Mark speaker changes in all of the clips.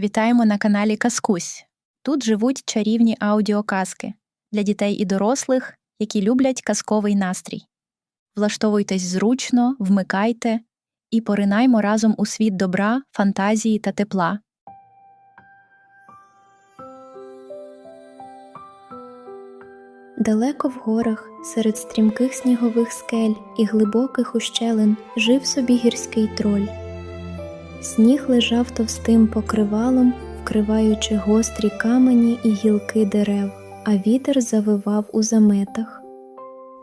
Speaker 1: Вітаємо на каналі Казкусь. Тут живуть чарівні аудіоказки для дітей і дорослих, які люблять казковий настрій. Влаштовуйтесь зручно, вмикайте і поринаймо разом у світ добра, фантазії та тепла.
Speaker 2: Далеко в горах, серед стрімких снігових скель і глибоких ущелин жив собі гірський троль. Сніг лежав товстим покривалом, вкриваючи гострі камені і гілки дерев, а вітер завивав у заметах.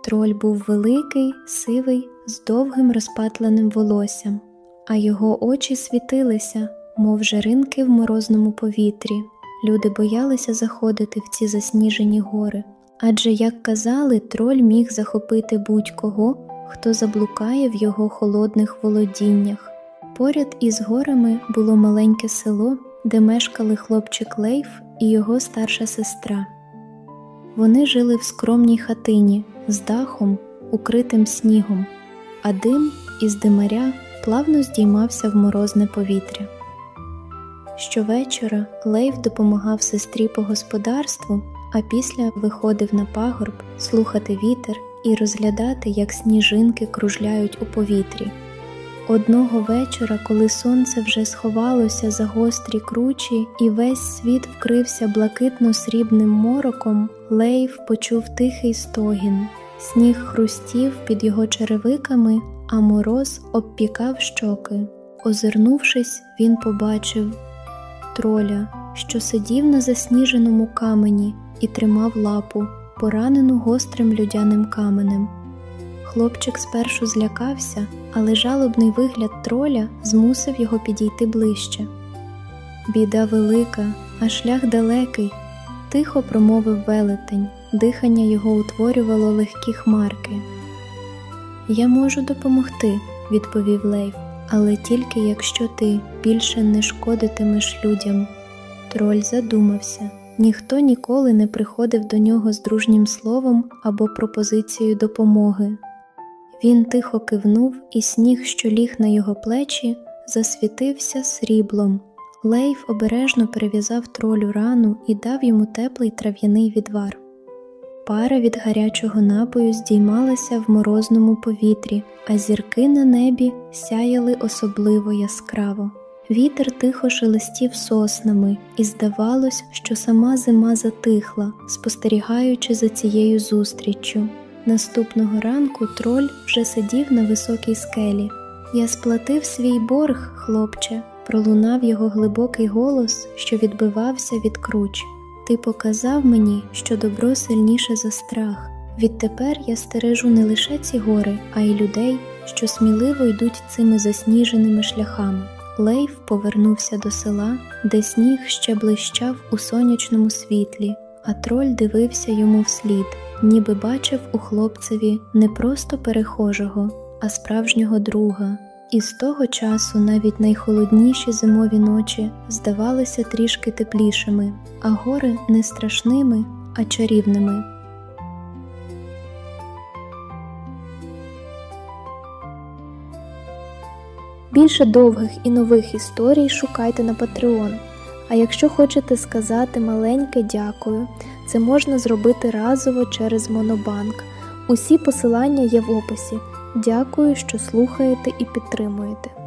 Speaker 2: Троль був великий, сивий, з довгим розпатленим волоссям, а його очі світилися, мов жаринки в морозному повітрі. Люди боялися заходити в ці засніжені гори. Адже, як казали, троль міг захопити будь-кого, хто заблукає в його холодних володіннях. Поряд із горами було маленьке село, де мешкали хлопчик Лейф і його старша сестра. Вони жили в скромній хатині з дахом, укритим снігом, а дим із димаря плавно здіймався в морозне повітря. Щовечора Лейф допомагав сестрі по господарству а після виходив на пагорб слухати вітер і розглядати, як сніжинки кружляють у повітрі. Одного вечора, коли сонце вже сховалося за гострі кручі, і весь світ вкрився блакитно срібним мороком, Лейв почув тихий стогін. Сніг хрустів під його черевиками, а мороз обпікав щоки. Озирнувшись, він побачив троля, що сидів на засніженому камені і тримав лапу, поранену гострим людяним каменем. Хлопчик спершу злякався, але жалобний вигляд троля змусив його підійти ближче. Біда велика, а шлях далекий, тихо промовив велетень, дихання його утворювало легкі хмарки. Я можу допомогти, відповів Лейв, але тільки якщо ти більше не шкодитимеш людям. Троль задумався. Ніхто ніколи не приходив до нього з дружнім словом або пропозицією допомоги. Він тихо кивнув, і сніг, що ліг на його плечі, засвітився сріблом. Лейф обережно перев'язав тролю рану і дав йому теплий трав'яний відвар. Пара від гарячого напою здіймалася в морозному повітрі, а зірки на небі сяяли особливо яскраво. Вітер тихо шелестів соснами, і здавалось, що сама зима затихла, спостерігаючи за цією зустріччю. Наступного ранку троль вже сидів на високій скелі. Я сплатив свій борг, хлопче, пролунав його глибокий голос, що відбивався від круч. Ти показав мені, що добро сильніше за страх. Відтепер я стережу не лише ці гори, а й людей, що сміливо йдуть цими засніженими шляхами. Лейф повернувся до села, де сніг ще блищав у сонячному світлі, а троль дивився йому вслід, ніби бачив у хлопцеві не просто перехожого, а справжнього друга. І з того часу навіть найхолодніші зимові ночі здавалися трішки теплішими, а гори не страшними, а чарівними. Більше довгих і нових історій шукайте на Patreon. А якщо хочете сказати маленьке дякую, це можна зробити разово через Монобанк. Усі посилання є в описі. Дякую, що слухаєте і підтримуєте.